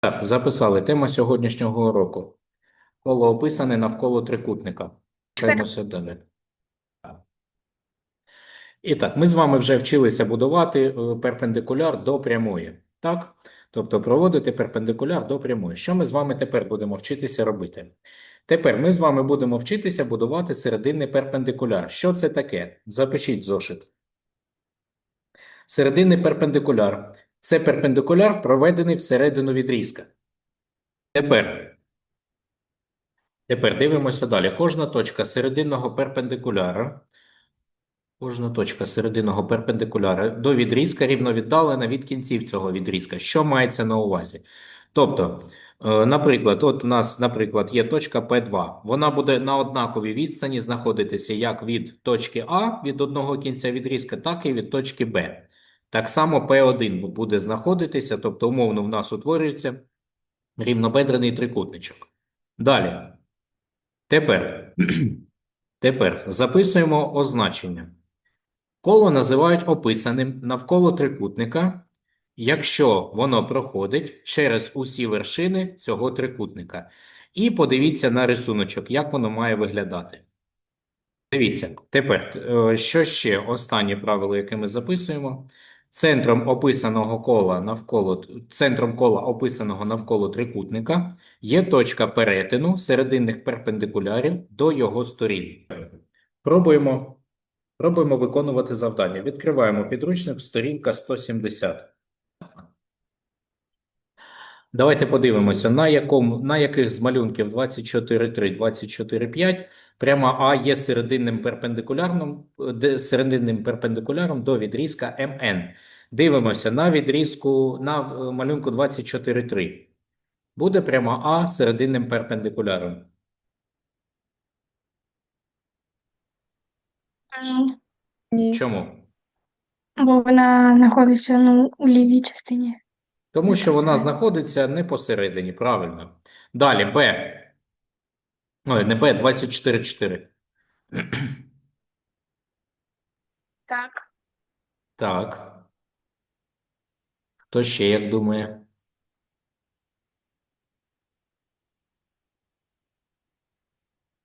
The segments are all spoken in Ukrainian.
Так, записали. Тема сьогоднішнього уроку. Коло описане навколо трикутника. Рухаємося далі. І так, ми з вами вже вчилися будувати е, перпендикуляр до прямої. Так? Тобто проводити перпендикуляр до прямої. Що ми з вами тепер будемо вчитися робити? Тепер ми з вами будемо вчитися будувати серединний перпендикуляр. Що це таке? Запишіть зошит. Серединний перпендикуляр – це перпендикуляр, проведений всередину відрізка. Тепер, тепер дивимося далі. Кожна точка серединного перпендикуляра, кожна точка серединного перпендикуляра до відрізка рівновіддалена від кінців цього відрізка. Що мається на увазі? Тобто, е, наприклад, от у нас, наприклад, є точка P2. Вона буде на однаковій відстані знаходитися як від точки А, від одного кінця відрізка, так і від точки Б. Так само P1 буде знаходитися, тобто умовно в нас утворюється рівнобедрений трикутничок. Далі. Тепер, тепер записуємо означення. Коло називають описаним навколо трикутника, якщо воно проходить через усі вершини цього трикутника. І подивіться на рисуночок, як воно має виглядати. Дивіться, тепер, е, що ще останнє правило, яке ми записуємо? Центром описаного кола навколо центром кола описаного навколо трикутника є точка перетину серединних перпендикулярів до його сторін. Пробуємо, пробуємо виконувати завдання. Відкриваємо підручник, сторінка 170. Давайте подивимося, на якому, на яких з малюнків 24.3, 24.5 пряма А є серединним перпендикулярним, серединним перпендикуляром до відрізка МН. Дивимося на відрізку на е, малюнку 24.3. Буде пряма А серединним перпендикуляром. Ні. Ні. Чому? Бо вона знаходиться ну, у лівій частині. Тому що вона знаходиться не посередині, правильно. Далі Б. Ой, не Б, 24.4. Так. Так. Хто ще як думає?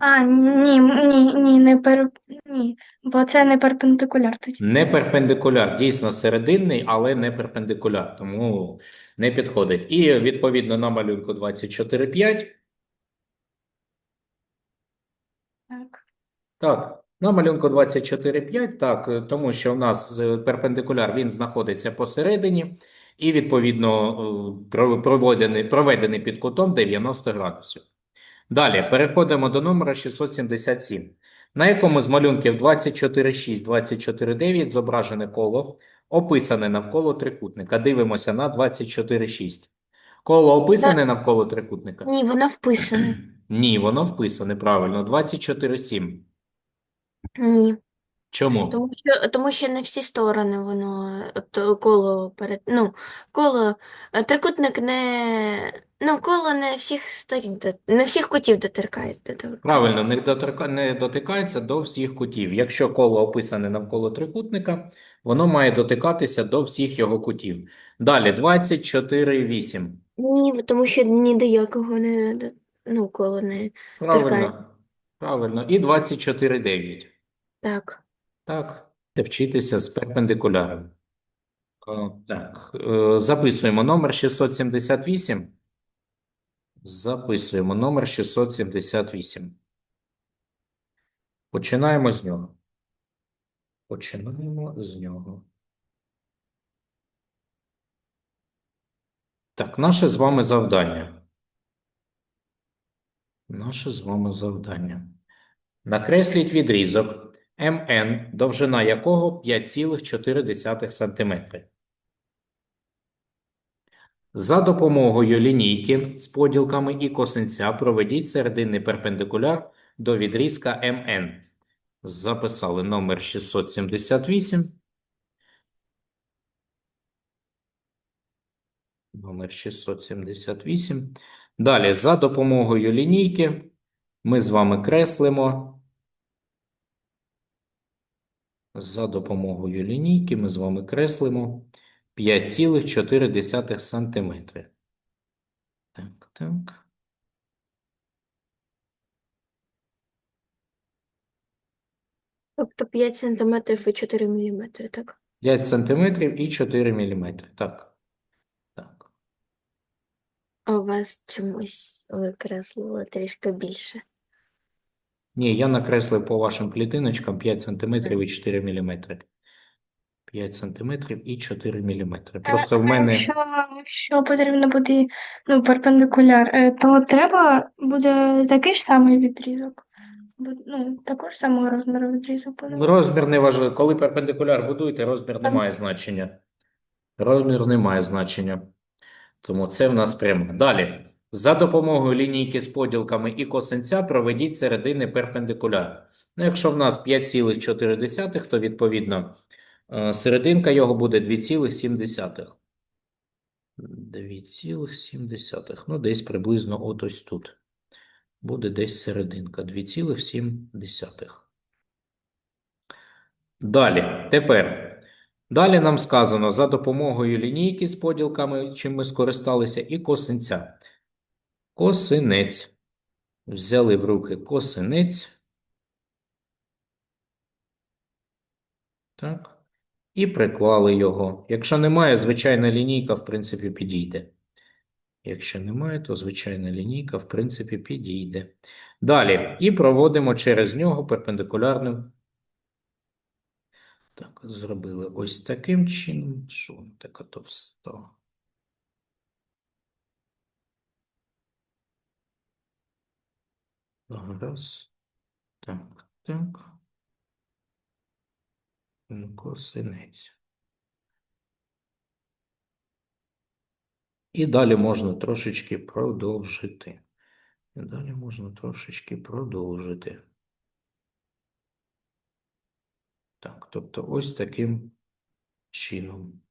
А, ні, ні, ні, не пер... ні, бо це не перпендикуляр тоді. Не перпендикуляр, дійсно серединний, але не перпендикуляр, тому не підходить. І відповідно на малюнку 24.5. Так. Так, на малюнку 24.5, так, тому що в нас е, перпендикуляр, він знаходиться посередині і відповідно е, проведений, проведений під кутом 90 градусів. Далі переходимо до номера 677, на якому з малюнків 24.6, 24.9 зображене коло, описане навколо трикутника. Дивимося на 24.6. Коло описане навколо трикутника? Ні, воно вписане. Ні, воно вписане правильно. 24.7. Ні. Чому? Тому що, тому що не всі сторони воно от, коло перед. Ну, коло. е, Трикутник не. Ну, коло не всіх сторін, до- не всіх кутів доторкає. Правильно, не, доторка, не дотикається до всіх кутів. Якщо коло описане навколо трикутника, воно має дотикатися до всіх його кутів. Далі 24.8. Ні, тому що ні до якого не до- ну, коло не. Правильно. Правильно. І 24.9. Так. Так, вчитися з перпендикуляром. О, Так, е, записуємо номер 678. Записуємо номер 678. Починаємо з нього. Починаємо з нього. Так, наше з вами завдання. Наше з вами завдання. Накресліть відрізок МН, довжина якого 5,4 см. За допомогою лінійки з поділками і косинця проведіть серединний перпендикуляр до відрізка МН. Записали номер 678. Номер 678. Далі, за допомогою лінійки ми з вами креслимо. За допомогою лінійки ми з вами креслимо 5,4 см. Так, так. Тобто 5 сантиметрів і 4 міліметри, так? 5 сантиметрів і 4 міліметри. Так. Так. А у вас чомусь викреслило трішки більше. Ні, я накреслив по вашим клітиночкам 5 сантиметрів і 4 міліметри. 5 сантиметрів і 4 міліметри. Просто в мене... Якщо, якщо потрібно буде ну, перпендикуляр, е, то треба буде такий ж самий відрізок. Ну, такого ж самого розміру відрізок. Розмір не важливо. Коли перпендикуляр будуєте, розмір не має значення. Розмір не має значення. Тому це в нас прямо. Далі. За допомогою лінійки з поділками і косинця проведіть середини перпендикуляр. Ну, якщо в нас 5,4, то відповідно е, серединка його буде 2,7. 2,7. Ну, десь приблизно от ось тут. Буде десь серединка. 2,7. Далі, тепер. Далі нам сказано за допомогою лінійки з поділками, чим ми скористалися, і косинця. Косинець. Взяли в руки косинець. Так. І приклали його. Якщо немає, звичайна лінійка, в принципі, підійде. Якщо немає, то звичайна лінійка, в принципі, підійде. Далі. І проводимо через нього перпендикулярним так, зробили ось таким чином. Що така товста? Раз. Так, так. Косинець. І далі можна трошечки продовжити. І далі можна трошечки продовжити. Так, тобто ось таким чином.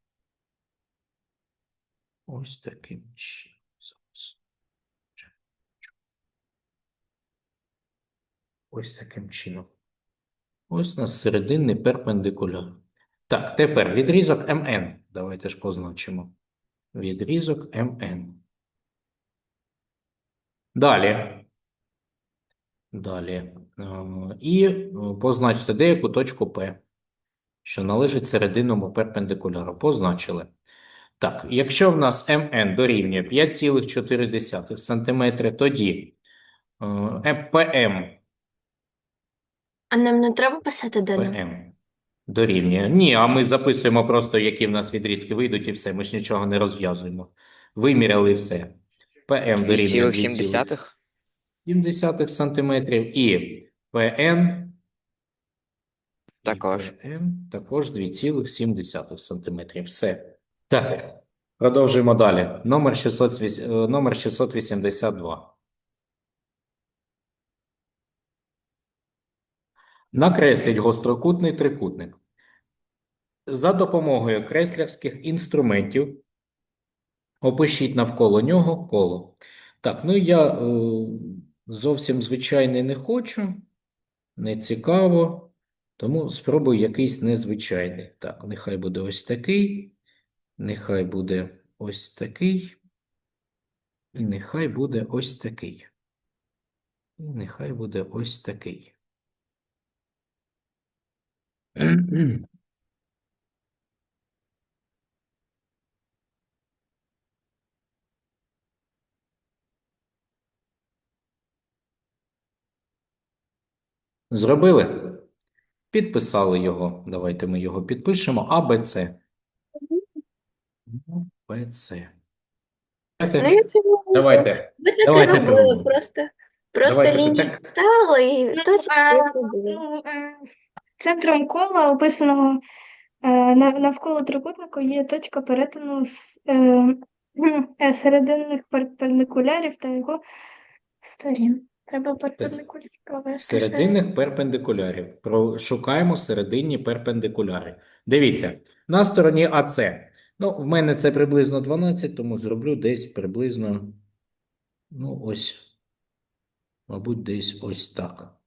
Ось таким чином. Ось таким чином. Ось у нас серединний перпендикуляр. Так, тепер відрізок МН. Давайте ж позначимо. Відрізок МН. Далі. Далі. Е, І позначте деяку точку П, що належить серединному перпендикуляру. Позначили. Так, якщо в нас МН дорівнює 5,4 см, тоді е, ПМ, А нам не треба писати нам? ПМ дорівнює. Ні, а ми записуємо просто, які в нас відрізки вийдуть, і все. Ми ж нічого не розв'язуємо. Виміряли все. ПМ дорівнює 2,7. 2,7 сантиметрів і ПН Також. ПМ також 2,7 сантиметрів. Все. Так, продовжуємо далі. Номер 608, е, номер 682. Накресліть гострокутний трикутник. За допомогою креслярських інструментів опишіть навколо нього коло. Так, ну я е, зовсім звичайний не хочу, не цікаво, тому спробую якийсь незвичайний. Так, нехай буде ось такий, нехай буде ось такий, і нехай буде ось такий. І нехай буде ось такий. Зробили? Підписали його. Давайте ми його підпишемо. А, Б, С. Б, С. Ну, Давайте, я давайте. ви так давайте і робили, пробуємо. просто, просто Давайте лінію так. ставили і Ну, точно ну, е, Центром кола, описаного е, навколо трикутника, є точка перетину з е, е, серединних перпендикулярів та його сторін. Треба перпендикуляр провести. Серединних перпендикулярів. Шукаємо серединні перпендикуляри. Дивіться, на стороні АЦ. Ну, в мене це приблизно 12, тому зроблю десь приблизно, ну, ось, мабуть, десь ось так.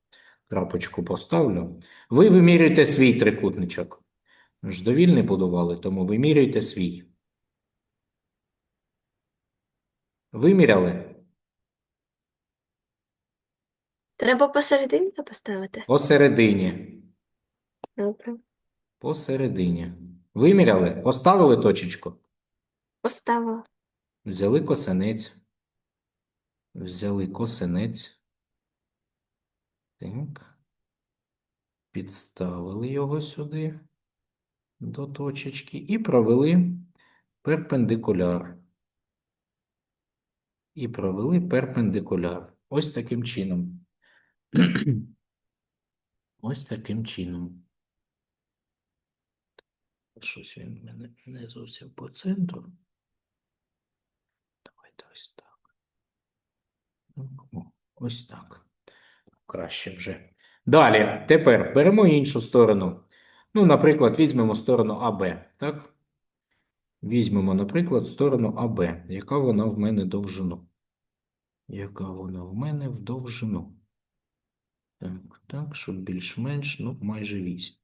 Крапочку поставлю. Ви вимірюєте свій трикутничок. Ж довільний будували, тому вимірюйте свій. Виміряли? Треба посерединки поставити. Посередині. Добре. Посередині. Виміряли? Поставили точечку? Поставила. Взяли косинець. Взяли косинець. Так. Підставили його сюди до точечки і провели перпендикуляр. І провели перпендикуляр. Ось таким чином. Ось таким чином. Щось він в мене не зовсім по центру. Давайте ось так. Ось так. Краще вже. Далі, тепер беремо іншу сторону. Ну, наприклад, візьмемо сторону АБ, так? Візьмемо, наприклад, сторону АБ. Яка вона в мене довжину? Яка вона в мене в довжину? Так, так, щоб більш-менш, ну, майже 8.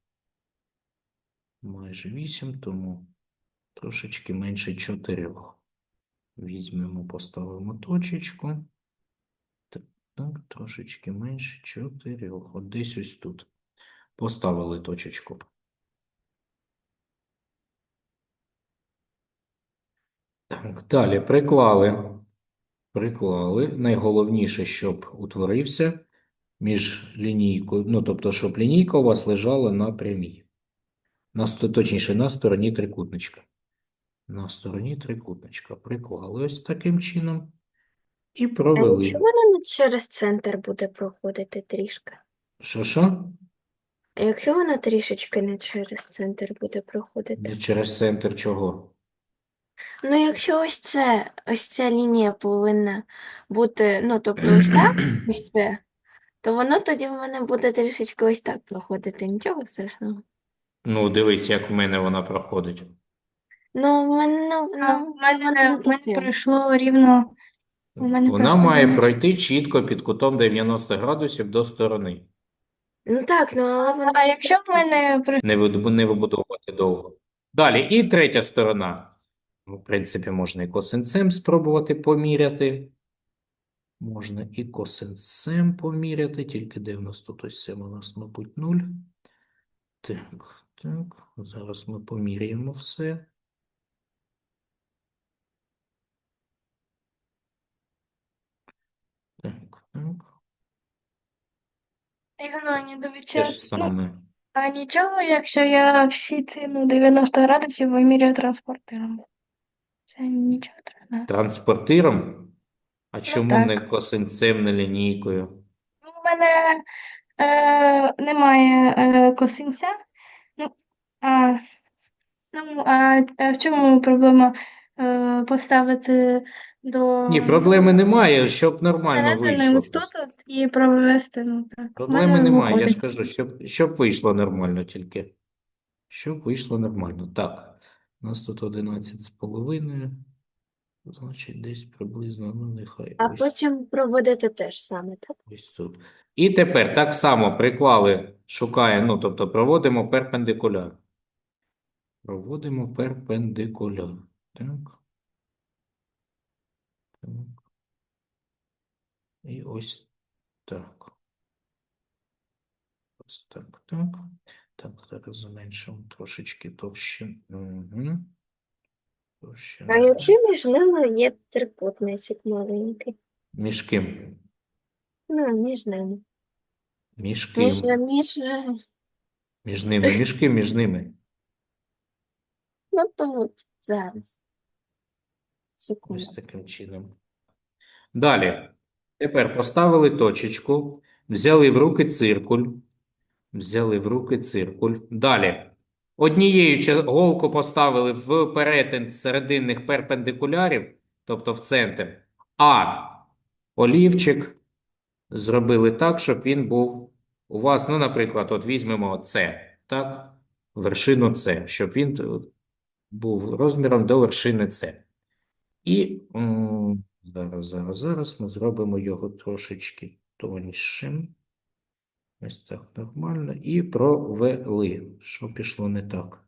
Майже 8, тому трошечки менше 4. Візьмемо, поставимо точечку. Так, трошечки менше 4. От десь ось тут. Поставили точечку. Так, далі приклали. Приклали. Найголовніше, щоб утворився між лінійкою, ну, тобто, щоб лінійка у вас лежала на прямій. На, точніше, на стороні трикутничка. На стороні трикутничка. Приклали ось таким чином. І провели. якщо вона не через центр буде проходити трішки? Що, що? А якщо вона трішечки не через центр буде проходити? Не через центр чого? Ну, якщо ось це, ось ця лінія повинна бути, ну, тобто ось так, ось це, то воно тоді в мене буде трішечки ось так проходити. Нічого страшного. Ну, дивись, як в мене вона проходить. Ну, в мене, ну, А, ну, в мене, воно в мене таке. пройшло рівно. У мене Вона просто має немає. пройти чітко під кутом 90 градусів до сторони. Ну так, ну але воно А якщо в мене Не, не вибудовувати довго. Далі, і третя сторона. Ну, В принципі, можна і косинцем спробувати поміряти. Можна і косинцем поміряти, тільки де в нас тут ось це у нас, мабуть, 0. Так, так. Зараз ми поміряємо все. Так, так. Ігор Леонідович, Те ж ну, саме. а нічого, якщо я всі ці ну, 90 градусів вимірюю транспортиром. Це нічого страшного. Транспортиром? А чому так. не косинцем, не лінійкою? Ну, У мене е, немає е, косинця. Ну, а, ну, а, а в чому проблема е, поставити до Ні, проблеми немає, щоб нормально середини вийшло. тут і провести, ну так. Проблеми мене немає, я ж виходить. кажу, щоб, щоб вийшло нормально тільки. Щоб вийшло нормально. Так, у нас тут 11 з половиною. Значить, десь приблизно, ну нехай А ось, потім проводити теж саме, так? ось тут. І тепер так само приклали, шукаємо, ну, тобто проводимо перпендикуляр. Проводимо перпендикуляр. Так. Так. І ось так. Ось так, так. Так, зараз зменшимо трошечки товщину. Угу. Товщину. А якщо між ними є трикутничок маленький? Між ким? Ну, між ними. Між Між, між, Між ними. Між ким? Між ними. ну то от зараз. Ось таким чином. Далі. Тепер поставили точечку, взяли в руки циркуль. Взяли в руки циркуль. Далі. Однією голку поставили в перетин серединних перпендикулярів, тобто в центр, а олівчик зробили так, щоб він був у вас, ну, наприклад, от візьмемо це, так, вершину С, щоб він е, був розміром до вершини С. І зараз, зараз, зараз ми зробимо його трошечки тоньшим. Ось так нормально. І провели. Що пішло не так?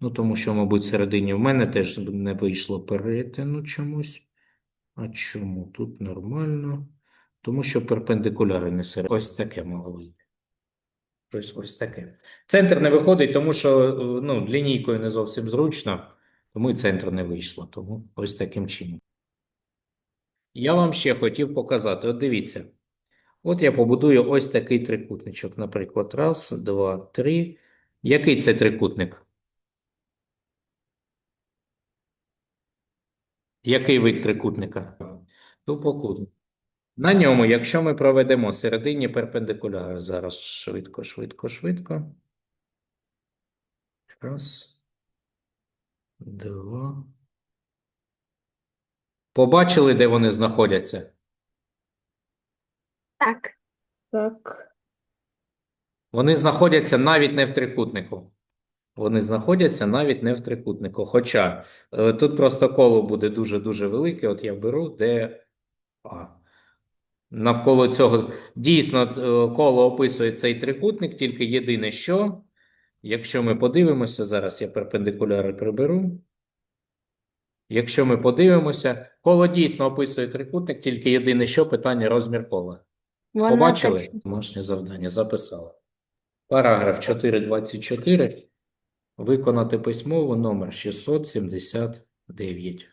Ну, тому що, мабуть, всередині в мене теж не вийшло перетину чомусь. А чому тут нормально? Тому що перпендикуляри не серед. Ось таке бути. Щось ось таке. Центр не виходить, тому що е, ну, лінійкою не зовсім зручно, тому і центр не вийшло. Тому ось таким чином. Я вам ще хотів показати. От дивіться. От я побудую ось такий трикутничок. Наприклад, раз, два, три. Який це трикутник? Який вид трикутника? Тупокутник. На ньому, якщо ми проведемо середині перпендикуляри, зараз швидко, швидко, швидко. Раз. Два. Побачили, де вони знаходяться? Так. Так. Вони знаходяться навіть не в трикутнику. Вони знаходяться навіть не в трикутнику. Хоча е, тут просто коло буде дуже-дуже велике. От я беру, де А. Навколо цього дійсно е, коло описує цей трикутник, тільки єдине що, якщо ми подивимося, зараз я перпендикуляри приберу. Якщо ми подивимося, коло дійсно описує трикутник, тільки єдине що питання розмір кола. Вона Побачили? Так. Домашнє завдання записали. Параграф 4.24. Виконати письмово номер 679.